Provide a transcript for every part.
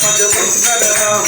పంచ సంస్కర రామ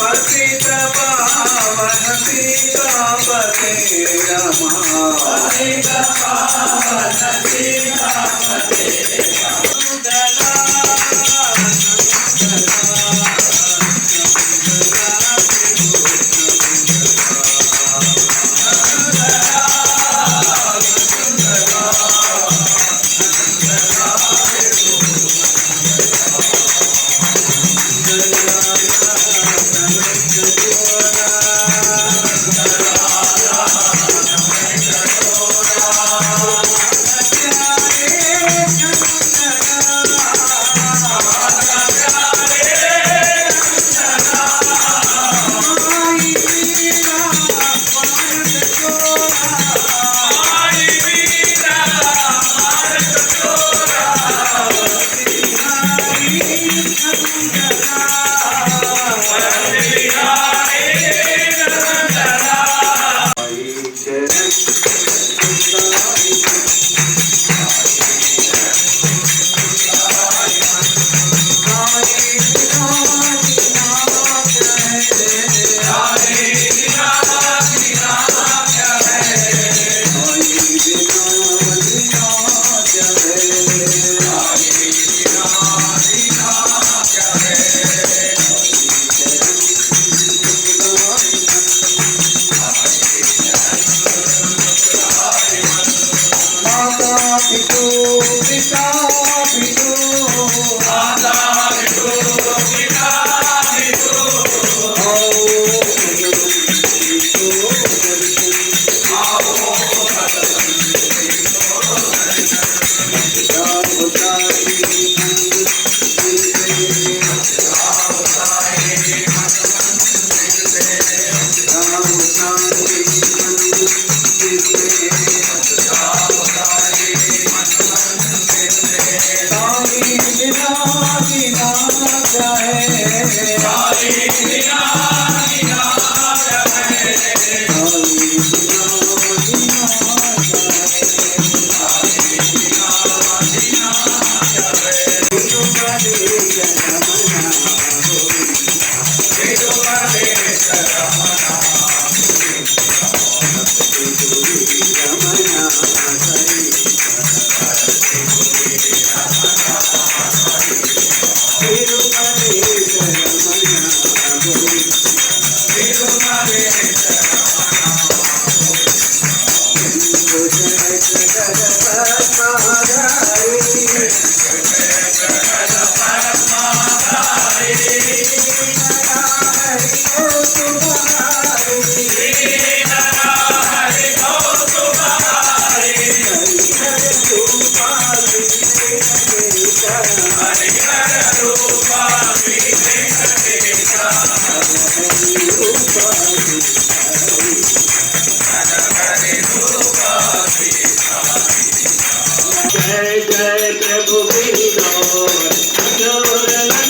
पतित पावन सीतापते नमः पतित पावन Hare Rama, Jai Jai Prabhu Vinod, Jai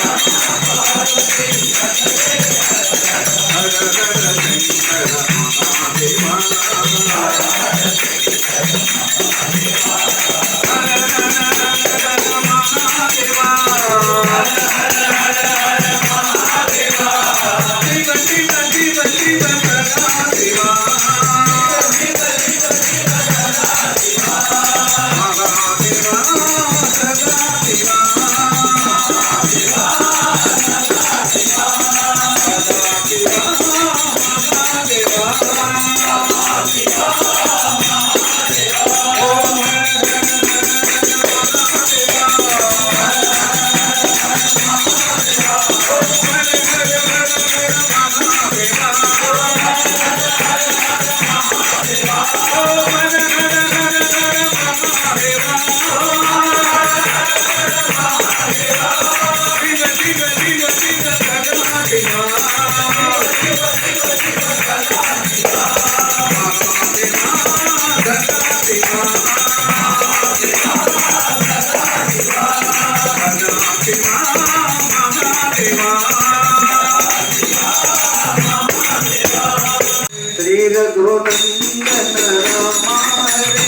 श्रीरघुरवीन्द्र रामारे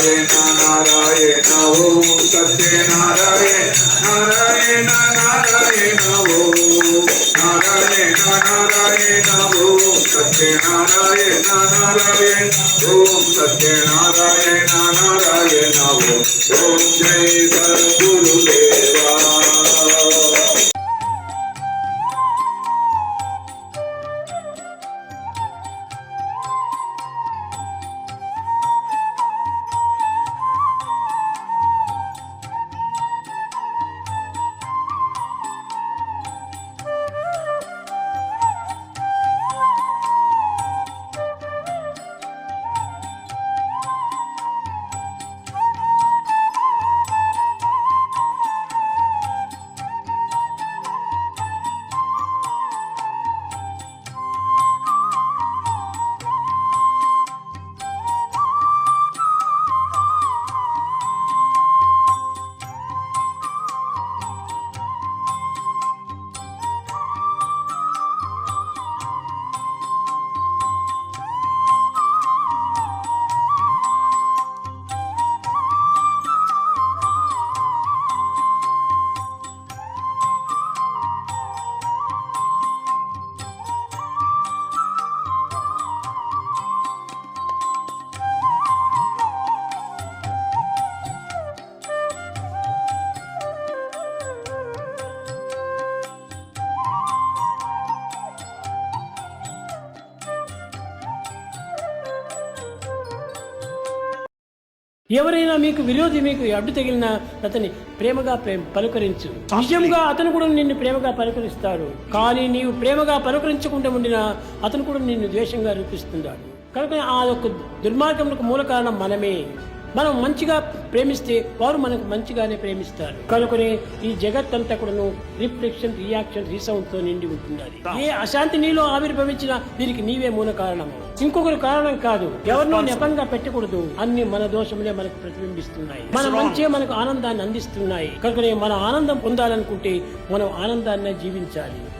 Narayana Narayana ఓం సత్య నారాయణ నారాయణ నారాయణ ఓం నారాయణ నారాయణ ఓం సత్య నారాయణ నారాయణ ఓం సత్య నారాయణ నారాయణ ఓం ఎవరైనా మీకు విరోధి మీకు అడ్డు తగిలిన అతని ప్రేమగా ప్రేమ పలుకరించు. నిజంగా అతను కూడా నిన్ను ప్రేమగా పలుకరిస్తాడు. కానీ నీవు ప్రేమగా పలుకరించకుండా ఉండినా అతను కూడా నిన్ను ద్వేషంగా రూపిస్తున్నాడు. కనుక ఆ యొక్క దుర్మార్గములకు మూల కారణం మనమే. మనం మంచిగా ప్రేమిస్తే వారు మనకు మంచిగానే ప్రేమిస్తారు. కనుకనే ఈ జగత్ అంతా కూడాను రిఫ్లెక్షన్ రియాక్షన్ రీసౌండ్తో నిండి ఉంటున్నది ఏ అశాంతి నీలో ఆవిర్భవించినా దీనికి నీవే మూల కారణము. ఇంకొకరు కారణం కాదు ఎవరినో నెపంగా పెట్టకూడదు. అన్ని మన దోషములే మనకు ప్రతిబింబిస్తున్నాయి. మన మంచే మనకు ఆనందాన్ని అందిస్తున్నాయి. కనుకనే మన ఆనందం పొందాలనుకుంటే మనం ఆనందాన్ని జీవించాలి.